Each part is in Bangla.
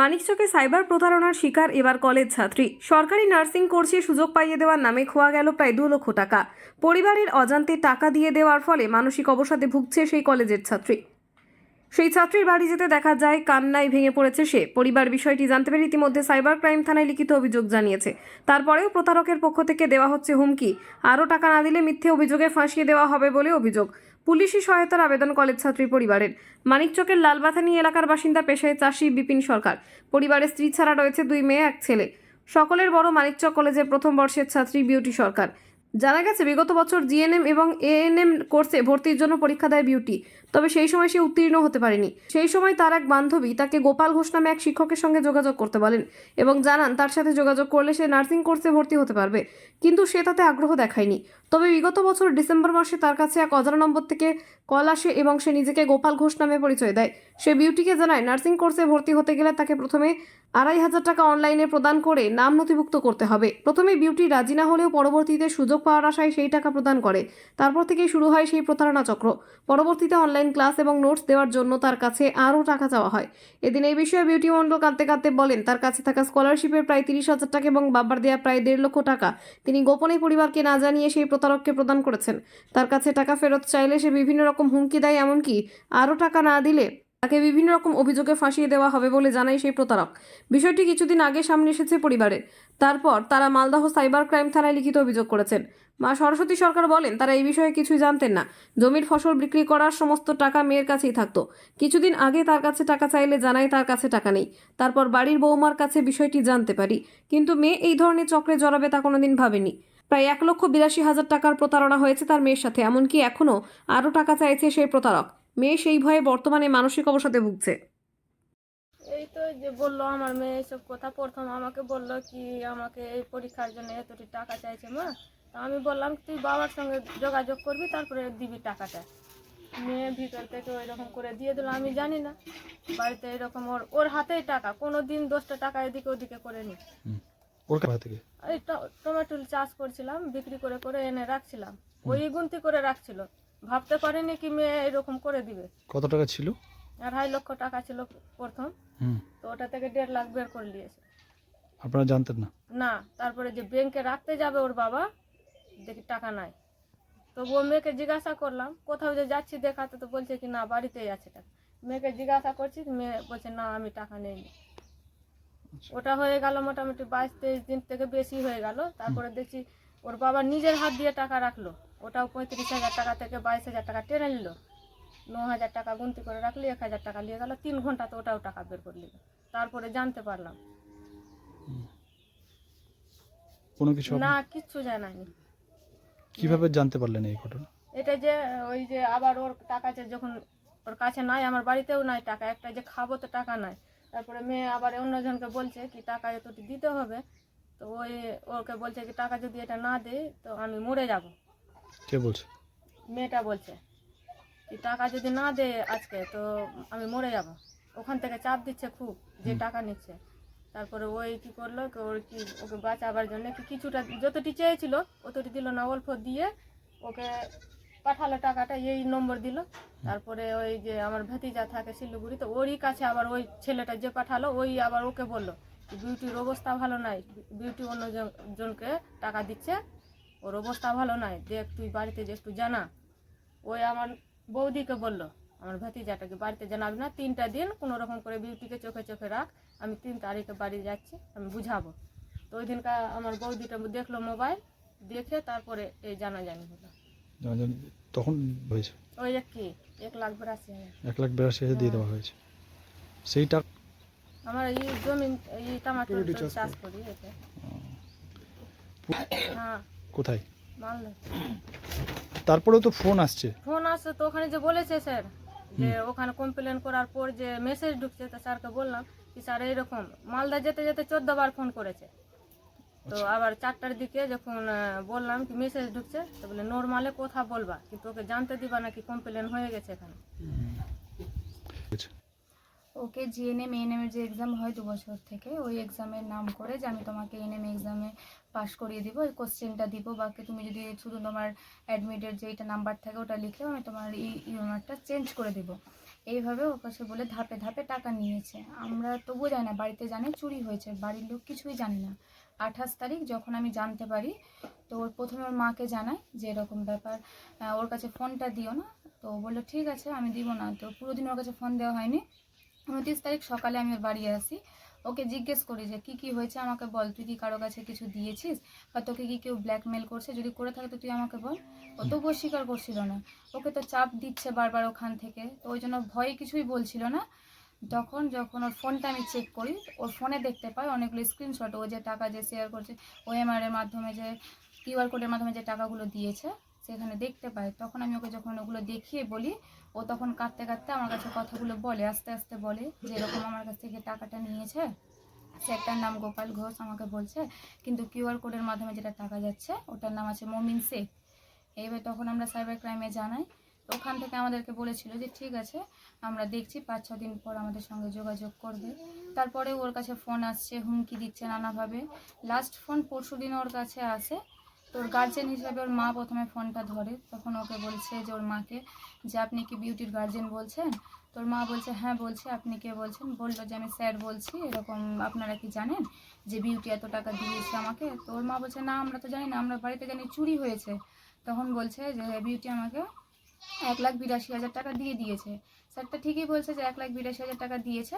মানিকচকে সাইবার প্রতারণার শিকার এবার কলেজ ছাত্রী। সরকারি নার্সিং কোর্সে সুযোগ পাইয়ে দেওয়ার নামে খোয়া গেল প্রায় দু লক্ষ টাকা। পরিবারের অজান্তে টাকা দিয়ে দেওয়ার ফলে মানসিক অবসাদে ভুগছে সেই কলেজের ছাত্রী। সেই ছাত্রীর বাড়ি যেতে দেখা যায়, কান্নায় ভেঙে পড়েছে সে। পরিবার বিষয়টি জানতে পেরে ইতিমধ্যে সাইবার ক্রাইম থানায় লিখিত অভিযোগ জানিয়েছে। তারপরেও প্রতারকের পক্ষ থেকে দেওয়া হচ্ছে হুমকি। আরও টাকা না দিলে মিথ্যে অভিযোগে ফাঁসিয়ে দেওয়া হবে বলে অভিযোগ। পুলিশি সহায়তার আবেদন কলেজ ছাত্রী পরিবারের। মানিকচকের লালবাথানি এলাকার বাসিন্দা পেশায় চাষি বিপিন সরকার। পরিবারের স্ত্রী ছাড়া রয়েছে দুই মেয়ে, এক ছেলে। সকলের বড় মানিকচক কলেজের প্রথম বর্ষের ছাত্রী বিউটি সরকার। জানা গেছে, বিগত বছর জিএনএম এবং এএনএম কোর্সে ভর্তির জন্য পরীক্ষা দেয় বিউটি, তবে সেই সময় সে উত্তীর্ণ হতে পারেনি। সেই সময় তার এক বান্ধবী তাকে গোপাল ঘোষ নামে এক শিক্ষকের সঙ্গে যোগাযোগ করতে বলেন এবং জানান তার সাথে যোগাযোগ করলে সে নার্সিং কোর্সে ভর্তি হতে পারবে, কিন্তু সে তাতে আগ্রহ দেখায়নি। তবে বিগত বছর ডিসেম্বর মাসে তার কাছে এক অজানা নম্বর থেকে কল আসে এবং সে নিজেকে গোপাল ঘোষ নামে পরিচয় দেয়। সে বিউটিকে জানায়, নার্সিং কোর্সে ভর্তি হতে গেলে তাকে প্রথমে আড়াই হাজার টাকা অনলাইনে প্রদান করে নাম নথিভুক্ত করতে হবে। প্রথমে বিউটি রাজি না হলেও পরবর্তীতে সুযোগ পাওয়ার আশায় সেই টাকা প্রদান করে। তারপর থেকেই শুরু হয় সেই প্রতারণা চক্র। পরবর্তীতে অনলাইন ক্লাস এবং নোটস দেওয়ার জন্য তার কাছে আরও টাকা চাওয়া হয়। এদিন এই বিষয়ে বিউটি মণ্ডল কাঁদতে কাঁদতে বলেন, তার কাছে থাকা স্কলারশিপের প্রায় তিরিশ হাজার টাকা এবং বাবার দেওয়া প্রায় দেড় লক্ষ টাকা। তিনি গোপনে পরিবারকে না জানিয়ে সেই প্রতারককে প্রদান করেছেন। তার কাছে টাকা ফেরত চাইলে সে বিভিন্ন রকম হুমকি দেয়, এমনকি আরও টাকা না দিলে তাকে বিভিন্ন রকম অভিযোগে ফাঁসিয়ে দেওয়া হবে বলে জানায় সেই প্রতারক। বিষয়টি কিছুদিন আগে সামনে এসেছে পরিবারের তারপর তারা মালদহ সাইবার ক্রাইম থানায় লিখিত অভিযোগ করেছেন। মা সরস্বতী সরকার বলেন, তারা এই বিষয়ে কিছুই জানতেন না। জমির ফসল বিক্রি করার সমস্ত টাকা মেয়ের কাছেই থাকতো। কিছুদিন আগে তার কাছে টাকা চাইলে জানাই তার কাছে টাকা নেই। তারপর বাড়ির বৌমার কাছে বিষয়টি জানতে পারি। কিন্তু মেয়ে এই ধরনের চক্রে জড়াবে তা কোনোদিন ভাবেনি। প্রায় এক লক্ষ বিরাশি হাজার টাকার প্রতারণা হয়েছে তার মেয়ের সাথে। এমনকি এখনও আরও টাকা চাইছে সেই প্রতারক। মেয়ে সেই ভয়ে বর্তমানে মানসিক অবসাদে ভুগছে। এই তো যে বলল আমার মেয়ে এসব কথা প্রথম আমাকে বলল কি আমাকে এই পরীক্ষার জন্য এতটি টাকা চাইছে মা। তা আমি বললাম তুই বাবার সঙ্গে যোগাযোগ করবি তারপরে দিবি টাকাটা। মেয়ে ভিতর থেকে ওই রকম করে দিয়ে দিল আমি জানি না। বাড়িতে এরকম ওর ওর হাতেই টাকা কোনো দিন দশটা টাকা এদিকে ওদিকে করে নি। টমেটো চাষ করছিলাম বিক্রি করে করে এনে রাখছিলাম। ওই গুনতি করে রাখছিল। ভাবতে পারিনি কি মেয়ে এরকম করে দিবে। কত টাকা ছিল? আড়াই লক্ষ টাকা ছিল প্রথম। হুম। তো ওটা থেকে দেড় লাখ বের করে দিয়েছে আপনারা জানতেন না? না তারপরে যে ব্যাংকে রাখতে যাবে ওর বাবা দেখি টাকা নাই। তো ও মেয়েকে জিজ্ঞাসা করলাম কোথাও যে যাচ্ছি দেখাতে তো বলছে কি না বাড়িতেই আছে টাকা। মেয়েকে জিজ্ঞাসা করছি মেয়ে বলছে না আমি টাকা নেই ওটা হয়ে গেল মোটামুটি বাইশ তেইশ দিন থেকে বেশি হয়ে গেল। তারপরে দেখছি ওর বাবা নিজের হাত দিয়ে টাকা রাখল। ওটাও পঁয়ত্রিশ হাজার টাকা থেকে বাইশ হাজার টাকা টেনে নিল। ন হাজার টাকা গুনতি করে রাখলি এক হাজার টাকা নিয়ে গেল তিন ঘণ্টা তো ওটাও টাকা বের করে নিল। তারপরে জানতে পারলাম। কোনো কিছু না কিচ্ছু জানায়নি। কীভাবে জানতে পারলেন এই ঘটনা? এটা যে ওই যে আবার ওর টাকা যে যখন ওর কাছে নাই আমার বাড়িতেও নাই টাকা একটা যে খাব তো টাকা নাই। তারপরে মেয়ে আবার অন্যজনকে বলছে কি টাকা এতটি দিতে হবে। তো ওই ওকে বলছে কি টাকা যদি এটা না দেয় তো আমি মরে যাব। কে বলছে? মেয়েটা বলছে কি টাকা যদি না দেয় আজকে তো আমি মরে যাব। ওখান থেকে চাপ দিচ্ছে খুব যে টাকা নিচ্ছে। তারপরে ওই কি করল ওর কি ওকে বাঁচাবার জন্য কি কিছুটা যতটি চেয়েছিল অতটি দিল না। অল্প দিয়ে ওকে পাঠালো টাকাটা এই নম্বর দিল। তারপরে ওই যে আমার ভাতিজা থাকে শিলিগুড়ি তো ওরই কাছে আবার ওই ছেলেটা যে পাঠালো ওই আবার ওকে বলল বিউটির অবস্থা ভালো নাই বিউটি অন্য জনকে টাকা দিচ্ছে ওর অবস্থা ভালো নাই দেখ তুই বাড়িতে যে একটু জানা। ওই আমার বৌদিকে বলল আমার ভাতিজাটাকে বাড়িতে জানাবি না তিনটা দিন কোনো রকম করে বিউটিকে চোখে চোখে রাখ আমি তিন তারিখে বাড়ি যাচ্ছি আমি বুঝাবো। তো ওই দিনকার আমার বৌদিটা দেখল মোবাইল দেখে তারপরে এই জানা জানি হলো তখন হয়েছে? ওই এক কি এক লাখ বিরাশি এক লাখ বিরাশি হাজার দিয়ে দেওয়া হয়েছে। সেই টাকা আমার এই জমি এই টমাটো চাষ করি। হ্যাঁ। কোথায়? তারপরেও তো ফোন আসছে। ফোন আসছে তো ওখানে যে বলেছে স্যার যে ওখানে কমপ্লেন করার পর যে মেসেজ ঢুকছে তো স্যারকে বললাম কি স্যার এইরকম মালদা যেতে যেতে চোদ্দ বার ফোন করেছে। তো আবার চারটার দিকে যখন বললাম কি মেসেজ ঢুকছে তো বলে নর্মালে কথা বলবা কিন্তু ওকে জানতে দিবা নাকি কমপ্লেন হয়ে গেছে এখানে। ওকে জিএনএম এএনএম এর যে এক্সাম হয় দু বছর থেকে ওই এক্সামের নাম করে যে আমি তোমাকে এনএম এক্সামে পাশ করিয়ে দিব ওই কোশ্চেনটা দিব। বাকি তুমি যদি শুধু তোমার অ্যাডমিটের যেটা নাম্বার থাকে ওটা লিখে আমি তোমার এই ইউনিটটা চেঞ্জ করে দিব। এইভাবে ওর কাছে বলে ধাপে ধাপে টাকা নিয়েছে। আমরা তবুও জানি না, বাড়িতে জানে চুরি হয়েছে, বাড়ির লোক কিছুই জানে না। আঠাশ তারিখ যখন আমি জানতে পারি, তো ওর প্রথমে ওর মাকে জানাই যে এরকম ব্যাপার। ওর কাছে ফোনটা দিও না। তো বলল, ঠিক আছে, আমি দিব না। তো পুরো দিন ওর কাছে ফোন দেওয়া হয়নি। উনত্রিশ তারিখ সকালে আমি ওর বাড়ি আসি। ওকে জিজ্ঞেস করি যে, কি কি হয়েছে? আমাকে বল, তুই কি কারও কাছে কিছু দিয়েছিস? বা তোকে কি কেউ ব্ল্যাকমেল করছে? যদি করে থাকে তো তুই আমাকে বল। ও তবুও স্বীকার করছিল না। ওকে তো চাপ দিচ্ছে বারবার ওখান থেকে। তো ওই জন্য ভয়ে কিছুই বলছিল না। তখন যখন ওর ফোনটা আমি চেক করি, ওর ফোনে দেখতে পাই অনেকগুলো স্ক্রিনশট ও যে টাকা যে শেয়ার করছে, ওএমআর এর মাধ্যমে যে কিউআর কোডের মাধ্যমে যে টাকাগুলো দিয়েছে সেখানে দেখতে পাই, তখন আমি ওকে যখন ওগুলো দেখিয়ে বলি, ও তখন কাঁদতে কাঁদতে আমার কাছে কথাগুলো বলে, আস্তে আস্তে বলে যে এরকম আমার কাছ থেকে টাকাটা নিয়েছে সেটার নাম গোপাল ঘোষ আমাকে বলছে, কিন্তু কিউআর কোডের মাধ্যমে যেটা টাকা যাচ্ছে, ওটার নাম আছে মমিন শেখ। এইবার তখন আমরা সাইবার ক্রাইমে জানাই তো ওখান থেকে আমাদেরকে বলেছিল যে ঠিক আছে, আমরা দেখছি, পাঁচ ছ দিন পর আমাদের সঙ্গে যোগাযোগ করবে। তারপরে ওর কাছে ফোন আসছে, হুমকি দিচ্ছে নানাভাবে। লাস্ট ফোন পরশু দিন ওর কাছে আসে তোর গার্জেন হিসাবে ওর মা প্রথমে ফোনটা ধরে, তখন ওকে বলছে যে ওর মাকে যে আপনি কি বিউটির গার্জেন বলছেন? তোর মা বলছে হ্যাঁ বলছে। আপনি কে বলছেন? বলল যে, আমি স্যার বলছি। এরকম আপনারা কি জানেন যে বিউটি এত টাকা দিয়েছে আমাকে? তো ওর মা বলছে, না, আমরা তো জানি না। আমরা বাড়িতে জানি চুরি হয়েছে। তখন বলছে যে বিউটি আমাকে এক লাখ বিরাশি হাজার টাকা দিয়ে দিয়েছে। স্যারটা ঠিকই বলছে যে, এক লাখ বিরাশি হাজার টাকা দিয়েছে।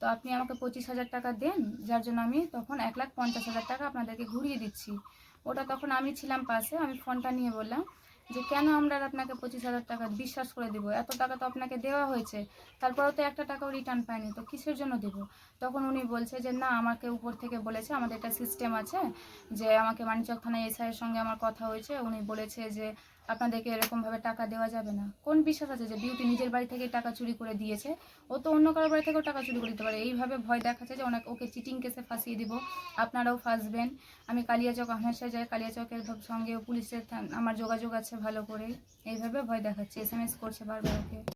তো আপনি আমাকে পঁচিশ হাজার টাকা দেন, যার জন্য আমি তখন এক লাখ পঞ্চাশ হাজার টাকা আপনাদেরকে ঘুরিয়ে দিচ্ছি। ওটা তখন আমি ছিলাম পাশে, আমি ফোনটা নিয়ে বললাম যে, কেন আমরা আপনাকে পঁচিশ হাজার টাকা বিশ্বাস করে দেবো? এত টাকা তো আপনাকে দেওয়া হয়েছে, তারপরেও তো একটা টাকাও রিটার্ন পায়নি তো কিসের জন্য দেবো? তখন উনি বলছে যে, না, আমাকে উপর থেকে বলেছে, আমাদের একটা সিস্টেম আছে যে, আমাকে মানিচক থানায় এসআইয়ের সঙ্গে আমার কথা হয়েছে। উনি বলেছে যে আপনাদেরকে এরকমভাবে টাকা দেওয়া যাবে না। কোন বিশ্বাস আছে যে বিউটি নিজের বাড়ি থেকে টাকা চুরি করে দিয়েছে? ও তো অন্য কারোর বাড়ি থেকেও টাকা চুরি করে দিতে পারে। এইভাবে ভয় দেখাচ্ছে যে অনেক ওকে চিটিং কেসে ফাঁসিয়ে দিব। আপনারাও ফাঁসবেন। আমি কালিয়াচক হামেশা যাই। কালিয়াচকের সঙ্গে পুলিশের আমার যোগাযোগ আছে ভালো করে। এইভাবে ভয় দেখাচ্ছে এস এম এস করছে বারবার ওকে।